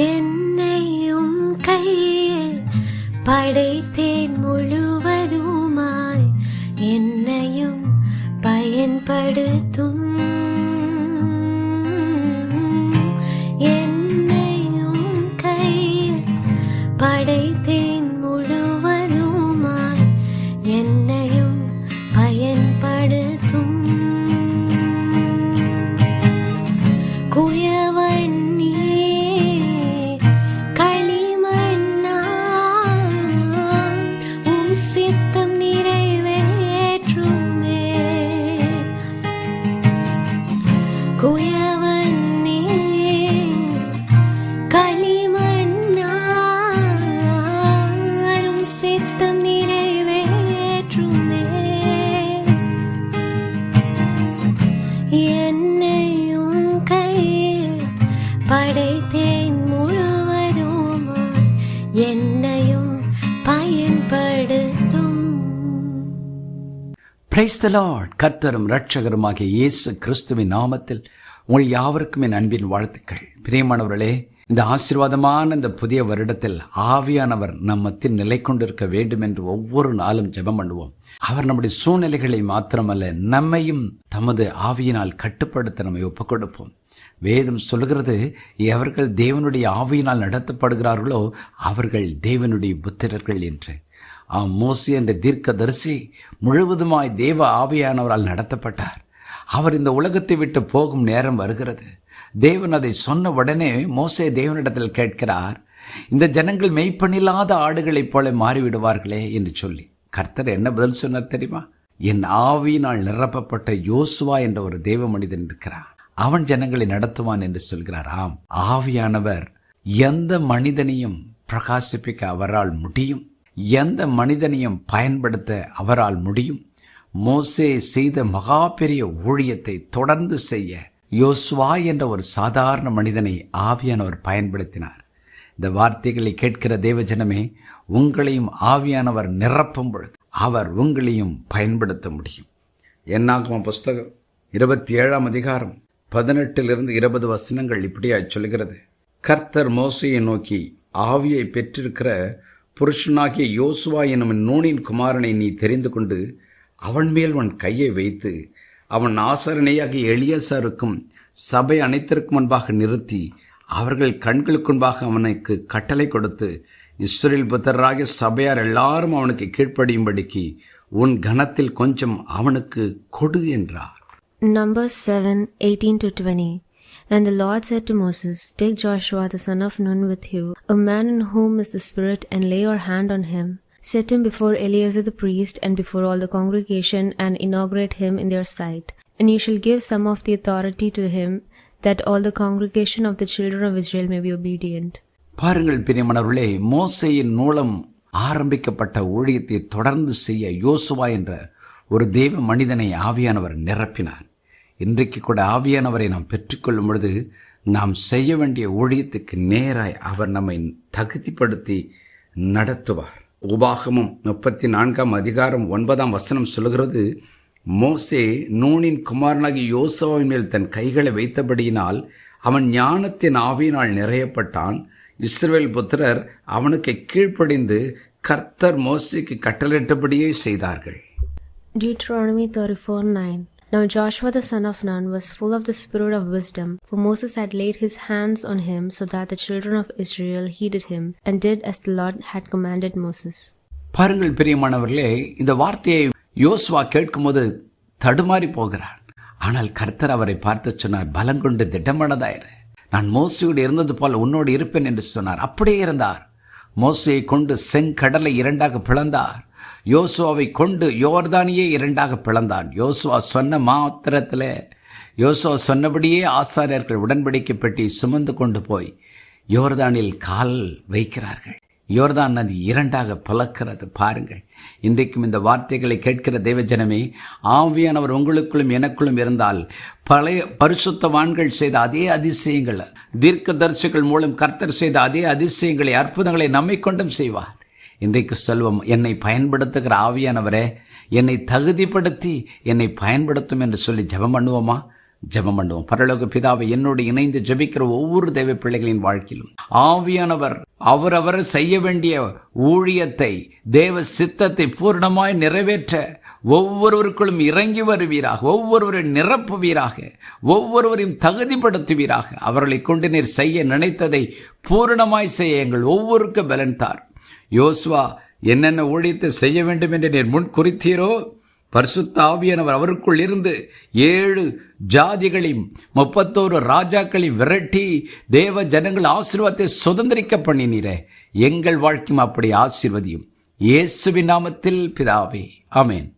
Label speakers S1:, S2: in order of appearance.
S1: என்னையும் கையில் படைத்தே
S2: praise the Lord கர்த்தரும் ரட்சகருமாகிய இயேசு கிறிஸ்துவின் நாமத்தில் உங்கள் யாவருக்கும் என் அன்பின் வாழ்த்துக்கள். பிரியமானவர்களே இந்த ஆசீர்வாதமான இந்த புதிய வருடத்தில் ஆவியானவர் நம்மத்தில் நிலை கொண்டிருக்க வேண்டும் என்று ஒவ்வொரு நாளும் ஜெபம் பண்ணுவோம். அவர் நம்முடைய சூழ்நிலைகளை மாத்திரமல்ல நம்மையும் தமது ஆவியினால் கட்டுப்படுத்த நம்மை ஒப்புக் கொடுப்போம் வேதம் சொல்கிறது எவர்கள் தேவனுடைய ஆவியினால் நடத்தப்படுகிறார்களோ அவர்கள் தேவனுடைய புத்திரர்கள் என்று. ஆம் மோசி என்ற தீர்க்க தரிசி முழுவதுமாய் தேவ ஆவியானவரால் நடத்தப்பட்டார். அவர் இந்த உலகத்தை விட்டு போகும் நேரம் வருகிறது. தேவன் அதை சொன்ன உடனே மோசே தேவனிடத்தில் கேட்கிறார் இந்த ஜனங்கள் மெய்ப்பணில்லாத ஆடுகளைப் போல மாறிவிடுவார்களே என்று சொல்லி. கர்த்தர் என்ன பதில் சொன்னார் தெரியுமா? என் ஆவியினால் நிரப்பப்பட்ட யோசுவா என்ற ஒரு தேவ மனிதன் இருக்கிறார். அவன் ஜனங்களை நடத்துவான் என்று சொல்கிறார். ஆம் ஆவியானவர் எந்த மனிதனையும் பிரகாசிப்பிக்க அவரால் முடியும். எந்த மனிதனையும் பயன்படுத்த அவரால் முடியும். மோசே செய்த மகா பெரிய ஊழியத்தை தொடர்ந்து செய்ய யோசுவா என்ற ஒரு சாதாரண மனிதனை ஆவியானவர் பயன்படுத்தினார். இந்த வார்த்தைகளை கேட்கிற தேவஜனமே உங்களையும் ஆவியானவர் நிரப்பும் பொழுது அவர் உங்களையும் பயன்படுத்த முடியும். என்னாகுமா புஸ்தகம்? இருபத்தி ஏழாம் அதிகாரம் பதினெட்டிலிருந்து இருபது வசனங்கள் இப்படியாய் சொல்கிறது. கர்த்தர் மோசையை நோக்கி ஆவியை பெற்றிருக்கிற புருஷனாகிய யோசுவா எனும் நூனின் குமாரனை நீ தெரிந்து கொண்டு அவன் மேல் உன் கையை வைத்து அவன் ஆசரணையாகிய எளியசாருக்கும் சபை அனைத்திற்கும் முன்பாக நிறுத்தி அவர்கள் கண்களுக்கு முன்பாக அவனுக்கு கட்டளை கொடுத்து இஸ்ரேல் புத்தராகிய சபையார் எல்லாரும் அவனுக்கு கீழ்ப்படியும்படிக்கு உன் கனத்தில் கொஞ்சம் அவனுக்கு கொடு என்றார்.
S1: Number seven eighteen to twenty And the Lord said to Moses, Take Joshua the son of Nun with you, a man in whom is the Spirit, and lay your hand on him. Set him before Eleazar the priest and before all the congregation, and inaugurate him in their sight. And you shall give some of the authority to him, that all the congregation of the children of Israel may be obedient.
S2: பாருங்கள் பிரியமணவர்களே மோசையின் மூலம் ஆரம்பிக்கப்பட்ட ஊழியத்தை தொடர்ந்து செய்ய யோசுவா என்ற ஒரு தெய்வ மனிதனை ஆவியானவர் நிரப்பினார் இன்றைக்கு கூட ஆவியானவரை நாம் பெற்றுக்கொள்ளும் பொழுது நாம் செய்ய வேண்டிய ஊழியத்துக்கு நேராய் அவர் நம்மை தகுதிப்படுத்தி நடத்துவார். உபாகமும் முப்பத்தி நான்காம் அதிகாரம் ஒன்பதாம் வசனம் சொல்கிறது மோசே நூனின் குமாரனாகி யோசுவாவின் மேல் தன் கைகளை வைத்தபடியினால் அவன் ஞானத்தின் ஆவியினால் நிறையப்பட்டான். இஸ்ரேல் புத்திரர் அவனுக்கு கீழ்ப்படிந்து கர்த்தர் மோசேக்கு கட்டளிட்டபடியே செய்தார்கள்.
S1: Deuteronomy 34 9. Now Joshua the son of Nun was full of the spirit of wisdom, for Moses had laid his hands on him, so that the children of Israel heeded him, and did as the Lord had commanded Moses.
S2: பாருங்கள் பிரியமானவர்களே இந்த வார்த்தையை யோசுவா கேட்கும்போது தடுமாறி போகிறார் ஆனால் கர்த்தர் அவரை பார்த்து சொன்னார் பலங்கொண்டு திட்டமானதாயிரு நான் மோசையோடு இருந்தது போல உன்னோடு இருப்பேன் என்று சொன்னார் அப்படியே இருந்தார் மோசையை கொண்டு செங்கடலை இரண்டாக பிளந்தார் யோசுவாவை கொண்டு யோர்தானியே இரண்டாக பிளந்தான். யோசுவா சொன்ன மாத்திரத்தில் யோசுவா சொன்னபடியே ஆசாரியர்கள் உடன்படிக்கை பெட்டி சுமந்து கொண்டு போய் யோர்தானில் கால் வைக்கிறார்கள். யோர்தான் நதி இரண்டாக பிளக்கிறது. பாருங்கள் இன்றைக்கும் இந்த வார்த்தைகளை கேட்கிற தேவஜனமே ஆவியானவர் உங்களுக்குள்ளும் எனக்குள்ளும் இருந்தால் பழைய பரிசுத்தவான்கள் செய்த அதே அதிசயங்கள் தீர்க்கதரிசிகள் மூலம் கர்த்தர் செய்த அதே அதிசயங்களை அற்புதங்களை நம்மை கொண்டும் செய்வார். இன்றைக்கு செல்வம் என்னை பயன்படுத்துகிற ஆவியானவரே என்னை தகுதிப்படுத்தி என்னை பயன்படுத்தும் என்று சொல்லி ஜெபம் பண்ணுவோமா? ஜெபம் பண்ணுவோம். பரலோக பிதாவை என்னோடு இணைந்து ஜெபிக்கிற ஒவ்வொரு தெய்வ பிள்ளைகளின் வாழ்க்கையிலும். ஆவியானவர் அவரவர் செய்ய வேண்டிய ஊழியத்தை தேவ சித்தத்தை பூர்ணமாய் நிறைவேற்ற ஒவ்வொருவருக்குள்ளும் இறங்கி வருவீராக ஒவ்வொருவரை நிரப்புவீராக ஒவ்வொருவரையும் தகுதிப்படுத்துவீராக. அவர்களை கொண்டு நீர் செய்ய நினைத்ததை பூரணமாய் செய்ய எங்கள் ஒவ்வொருக்கு பலன் தார். யோசுவா என்னென்ன ஊழியத்தை செய்ய வேண்டும் என்று நீர் முன் குறித்தீரோ பர்சுத்தாவியானவர் அவருக்குள் இருந்து ஏழு ஜாதிகளையும் முப்பத்தோரு ராஜாக்களையும் விரட்டி தேவ ஜனங்கள் ஆசீர்வாதத்தை சுதந்திரிக்க பண்ணினீரே. எங்கள் வாழ்க்கையும் அப்படி ஆசீர்வதியும். இயேசுவின் நாமத்தில் பிதாவே. ஆமென்.